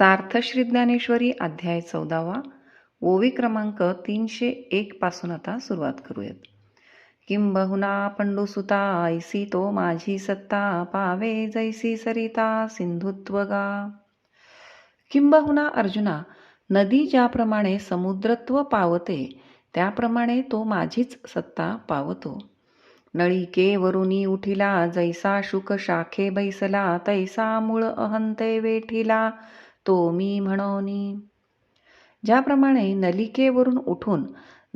सार्थ श्री ज्ञानेश्वरी अध्याय चौदावा. ओवी क्रमांक तीनशे एक पासून आता सुरुवात करूयात. किंबहुना पंडुसुता ऐसी तो माझी सत्ता पावे जैसी सरिता सिंधुत्वगा किंबहुना अर्जुना नदी ज्याप्रमाणे समुद्रत्व पावते त्याप्रमाणे तो माझीच सत्ता पावतो. नळिके वरुणी उठिला जैसा शुक शाखे बैसला तैसा मूळ अहंते वेठिला तो मी म्हणोनी. ज्याप्रमाणे नलिकेवरून उठून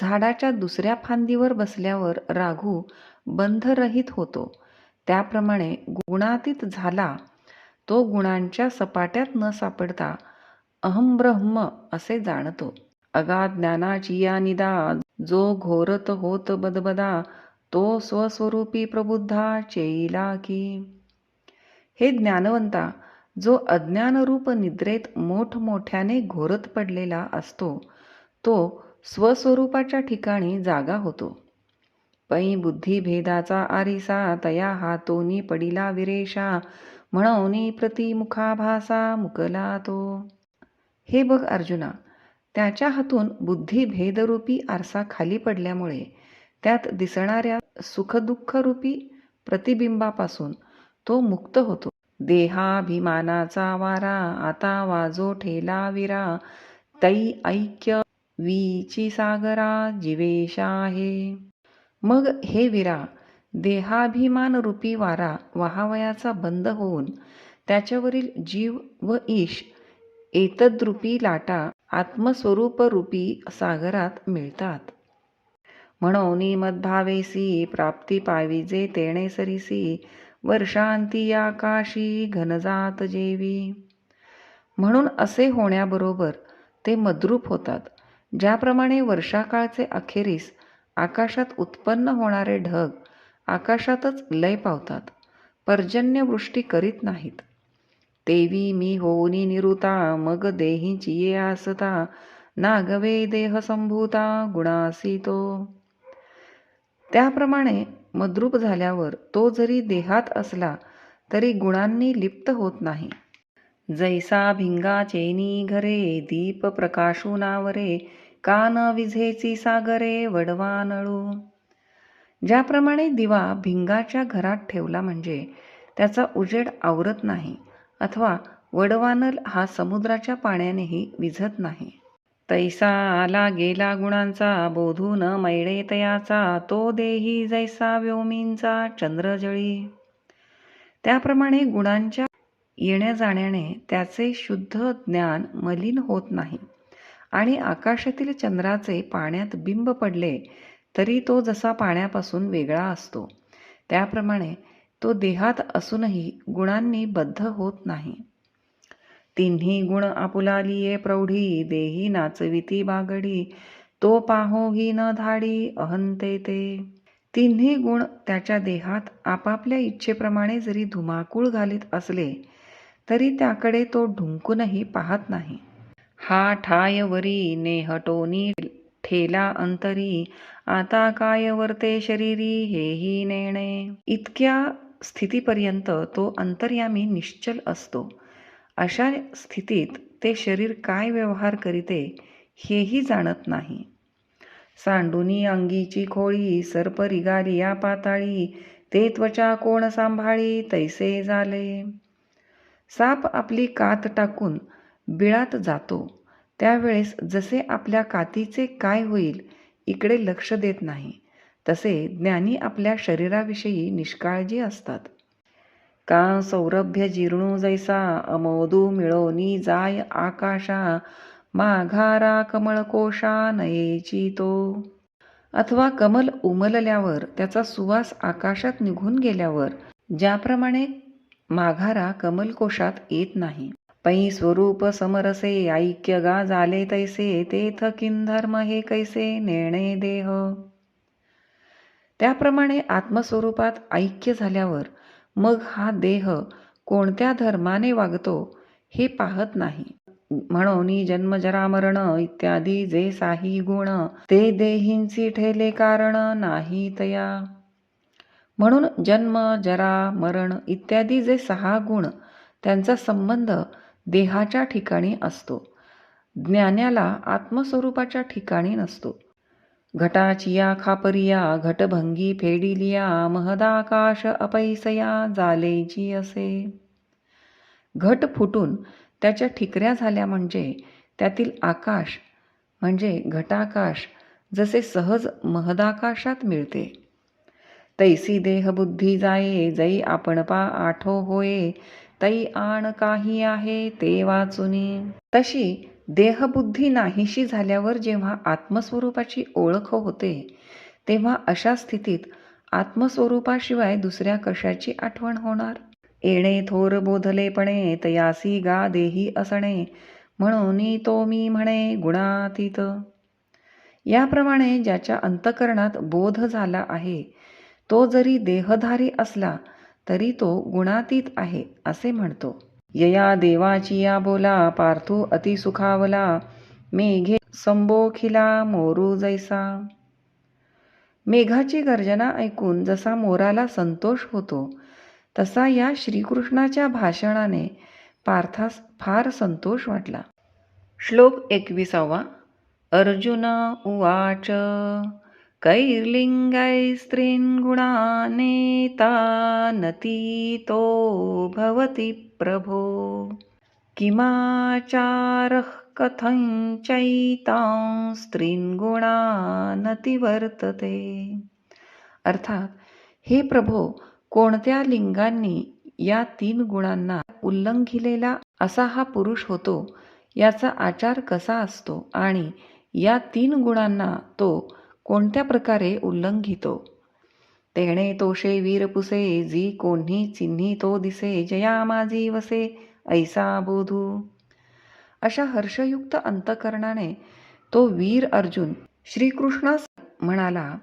झाडाच्या दुसऱ्या फांदीवर बसल्यावर राघू बंधरहित होतो. त्याप्रमाणे गुणातीत झाला तो गुणांच्या सपाट्यात न सापडता अहम ब्रह्म असे जाणतो. अगा ज्ञानाची या निदा जो घोरत होत बदबदा तो स्वस्वरूपी प्रबुद्धा चेईला की हे ज्ञानवंता जो अज्ञानरूप निद्रेत मोठमोठ्याने घोरत पडलेला असतो तो स्वस्वरूपाच्या ठिकाणी जागा होतो. पै बुद्धिभेदाचा आरिसा तया हातोनी पडिला विरेषा म्हणून प्रतिमुखाभासा मुकला तो. हे बघ अर्जुना त्याच्या हातून बुद्धिभेदरूपी आरसा खाली पडल्यामुळे त्यात दिसणाऱ्या सुखदुःखरूपी प्रतिबिंबापासून तो मुक्त होतो. देहाभिमानाचा वारा आता वाजो ठेला विरा. तै ऐक्य वीची सागरा जिवेशा आहे. मग हे विरा. देहाभिमान रूपी वारा वाहावयाचा बंद होऊन त्याच्यावरील जीव व ईश एतद्रूपी लाटा आत्मस्वरूप रूपी सागरात मिळतात. म्हणून मद्भावेसी प्राप्ती पाविजे तेणे सरीसी वर्षांती आकाशी घनजात जेवी. म्हणून असे होण्याबरोबर ते मद्रूप होतात ज्याप्रमाणे वर्षाकाळचे अखेरीस आकाशात उत्पन्न होणारे ढग आकाशातच लय पावतात पर्जन्यवृष्टी करीत नाहीत. तेवी मी होनी निरुता मग देहीची ये आसता नागवे देह संभूता गुणासी तो त्याप्रमाणे मद्रूप झाल्यावर तो जरी देहात असला तरी गुणांनी लिप्त होत नाही. जैसा भिंगा चेनी घरे दीप प्रकाशू नावरे कान विझेची सागरे वडवा नळू. ज्याप्रमाणे दिवा भिंगाच्या घरात ठेवला म्हणजे त्याचा उजेड आवरत नाही अथवा वडवानल हा समुद्राच्या पाण्यानेही विझत नाही. तैसा आला गेला गुणांचा बोधून मैळे तयाचा तो देही जैसा व्योमींचा चंद्रजळी. त्याप्रमाणे गुणांच्या येण्या जाण्याने त्याचे शुद्ध ज्ञान मलिन होत नाही आणि आकाशातील चंद्राचे पाण्यात बिंब पडले तरी तो जसा पाण्यापासून वेगळा असतो. त्याप्रमाणे तो देहात असूनही गुणांनी बद्ध होत नाही. तिन्ही गुण आपुलालिये प्रौढी देही नाचविती बागडी तो पाहो ही न धाडी अहंते ते. तिन्ही गुण त्याच्या देहात आपापल्या इच्छेप्रमाणे जरी धुमाकूळ घालीत असले तरी त्याकडे तो ढुंकूनही पाहत नाही. हा ठायवरी नेहटोनी ठेला अंतरी आता काय वर्ते शरीरी हेही नेणे. इतक्या स्थितीपर्यंत तो अंतर्यामी निश्चल असतो. अशा स्थितीत ते शरीर काय व्यवहार करीते हेही जाणत नाही. सांडुनी अंगीची खोळी सर्प रिगाली या पाताळी ते त्वचा कोण सांभाळी तैसे झाले साप आपली कात टाकून बिळात जातो. त्यावेळेस जसे आपल्या कातीचे काय होईल इकडे लक्ष देत नाही. तसे ज्ञानी आपल्या शरीराविषयी निष्काळजी असतात. का सौरभ्य जीर्णो जैसा अमोदू मिळोनी जाय आकाशा माघारा कमळकोशा नयेची तो अथवा कमल उमलल्यावर त्याचा सुवास आकाशात निघून गेल्यावर ज्याप्रमाणे माघारा कमलकोशात येत नाही. पै स्वरूप समरसे ऐक्य गा झाले तैसे तेथ किंधर्म हे कैसे नेणे देह. त्याप्रमाणे आत्मस्वरूपात ऐक्य झाल्यावर मग हा देह कोणत्या धर्माने वागतो हे पाहत नाही. म्हणून जन्म जरा मरण इत्यादी जे साही गुण ते देहींची ठेले कारण नाही तया. म्हणून जन्म जरा मरण इत्यादी जे सहा गुण त्यांचा संबंध देहाच्या ठिकाणी असतो. ज्ञानाला आत्मस्वरूपाच्या ठिकाणी नसतो. घटाचिया खापरिया घटभंगी फेडिलिया महदाकाश अपैसया जालेची असे. घट फुटून त्याच्या ठिकऱ्या झाल्या म्हणजे त्यातील आकाश म्हणजे घटाकाश जसे सहज महदाकाशात मिळते. तैसी देहबुद्धी जाये जई आपण पा आठो होये तई आण काही आहे ते वाचुनी. तशी देहबुद्धी नाहीशी झाल्यावर जेव्हा आत्मस्वरूपाची ओळख होते तेव्हा अशा स्थितीत आत्मस्वरूपाशिवाय दुसऱ्या कशाची आठवण होणार? येणे थोर बोधलेपणे तयासी गा देही असणे म्हणून तो मी म्हणे गुणातीत. याप्रमाणे ज्याच्या अंतकरणात बोध झाला आहे तो जरी देहधारी असला तरी तो गुणातीत आहे असे म्हणतो. यया देवाची या बोला अति सुखावला मेघे संबोखिला मोरू जैसा. मेघाची गर्जना ऐकून जसा मोराला संतोष होतो तसा या श्रीकृष्णाच्या भाषणाने पार्थास फार संतोष वाटला. श्लोक एकविसावा. अर्जुन उवाच. कैर्लिङ्गैस्त्रीन्गुणानेता भवति प्रभो। किमाचारः कथञ्चैतां स्त्रीन्गुणानतिवर्तते अर्थात हे प्रभो कोणत्या लिंगांनी या तीन गुणांना उल्लंघिलेला असा हा पुरुष होतो याचा आचार कसा असतो आणि या तीन गुणांना तो कोणत्या प्रकारे उल्लंघितो? तेणे तोषे वीरपुसे जी कोन्ही चिन्ही तो दिसे जया माझी वसे ऐसा बोधू. अशा हर्षयुक्त अंतकरणाने तो वीर अर्जुन श्रीकृष्णास म्हणाला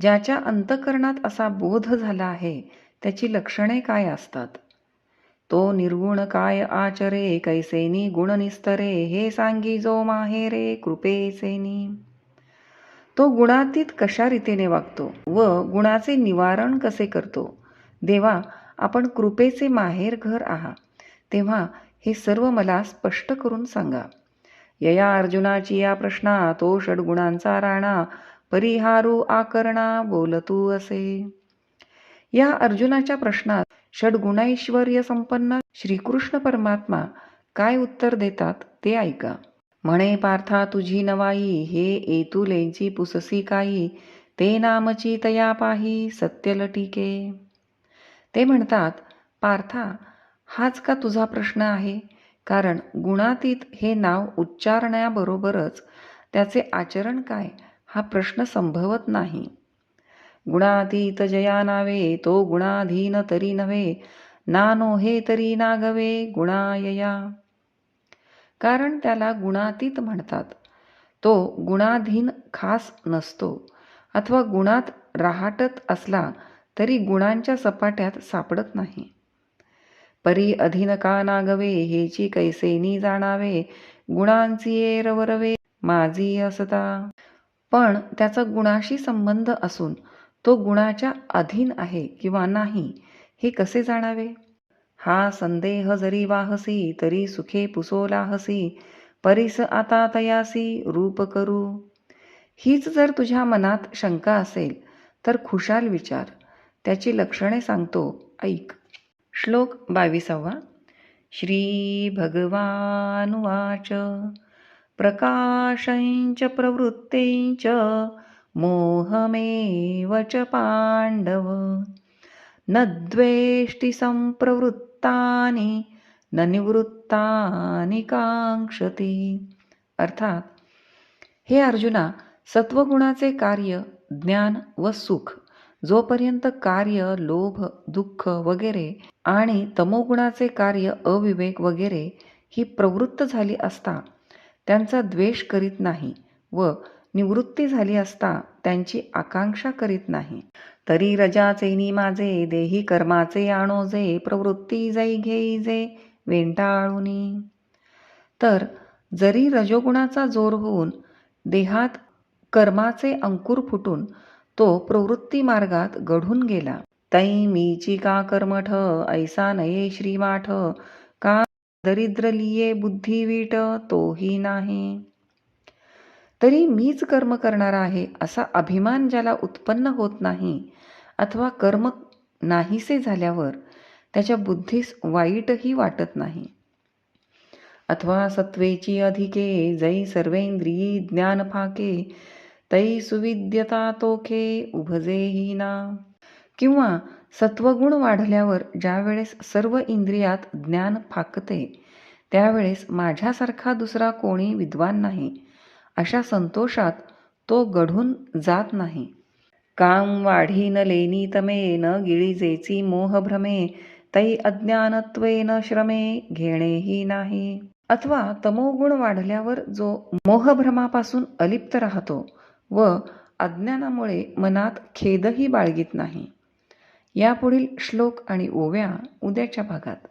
ज्याच्या अंतकरणात असा बोध झाला आहे त्याची लक्षणे काय असतात? तो निर्गुण काय आचरे कैसेनी गुण निस्तरे हे सांगी जो माहेरे कृपेसेनी. तो गुणातीत कशा रीतीने वागतो व गुणाचे निवारण कसे करतो? देवा आपण कृपेचे माहेर घर आहात. तेव्हा हे सर्व मला स्पष्ट करून सांगा. यया अर्जुनाची या प्रश्ना तो षडगुणांचा राणा परिहारू आकरणा बोलतू असे. या अर्जुनाच्या प्रश्नात षडगुणैश्वर संपन्न श्रीकृष्ण परमात्मा काय उत्तर देतात ते ऐका. म्हणे पार्था तुझी नवाई हे एतुलेंची पुससी काही ते नामची तया पाही सत्यलटिके. ते म्हणतात पार्था हाच का तुझा प्रश्न आहे? कारण गुणातीत हे नाव उच्चारण्याबरोबरच त्याचे आचरण काय हा प्रश्न संभवत नाही. गुणातीत जया नावे तो गुणाधीन तरी नव्हे नानो हे तरी नागवे गुणायया. कारण त्याला गुणातीत म्हणतात. तो गुणाधीन खास नसतो. अथवा गुणात राहाटत असला तरी गुणांच्या सपाट्यात सापडत नाही. परी अधीन का नागवे हेची कैसेनी जाणावे गुणांची रवरवे माझी असता. पण त्याचा गुणाशी संबंध असून तो गुणाच्या अधीन आहे किंवा नाही हे कसे जाणावे? हा संदेह जरी वाहसी तरी सुखे पुसोला हसी. परीस आता तयासी रूप करू. हीच जर तुझ्या मनात शंका असेल तर खुशाल विचार. त्याची लक्षणे सांगतो ऐक. श्लोक बावीसावा. श्री भगवानुवाच प्रकाशञ्च प्रवृत्तेञ्च मोहमेव च पाण्डव न द्वेष्टि निवृत्ताने न निवृत्ताने कांक्षती अर्थात हे अर्जुना सत्वगुणाचे कार्य ज्ञान व सुख जोपर्यंत कार्य लोभ दुःख वगैरे आणि तमोगुणाचे कार्य अविवेक वगैरे ही प्रवृत्त झाली असता त्यांचा द्वेष करीत नाही व निवृत्ती झाली असता त्यांची आकांक्षा करीत नाही. तरी रजाचे माझे देही कर्माचे आणोजे प्रवृत्ती जै घेई जे वेंटाळुनी. तर जरी रजोगुणाचा जोर होऊन देहात कर्माचे अंकुर फुटून तो प्रवृत्ती मार्गात घडून गेला. तै मीची का कर्मठ ऐसा नये श्रीमाठ का दरिद्र लिये बुद्धिवीट तोही नाही. तरी मीच कर्म करणारा आहे असा अभिमान ज्याला उत्पन्न होत नाही अथवा कर्म नाहीसे झाल्यावर त्याच्या बुद्धीस वाईटही वाटत नाही. अथवा सत्वेची अधिके जै सर्वेंद्रियी ज्ञान फाके तै सुविद्यता तोखे उभजेही ना किंवा सत्वगुण वाढल्यावर ज्यावेळेस सर्व इंद्रियात ज्ञान फाकते त्यावेळेस माझ्यासारखा दुसरा कोणी विद्वान नाही. अशा संतोषात तो घडून जात नाही. काम वाढीन लेनी तमे न गिळीजेची मोहभ्रमे तै अज्ञानत्वेन श्रमे घेणेही नाही. अथवा तमोगुण वाढल्यावर जो मोहभ्रमापासून अलिप्त राहतो व अज्ञानामुळे मनात खेदही बाळगीत नाही. यापुढील श्लोक आणि ओव्या उद्याच्या भागात.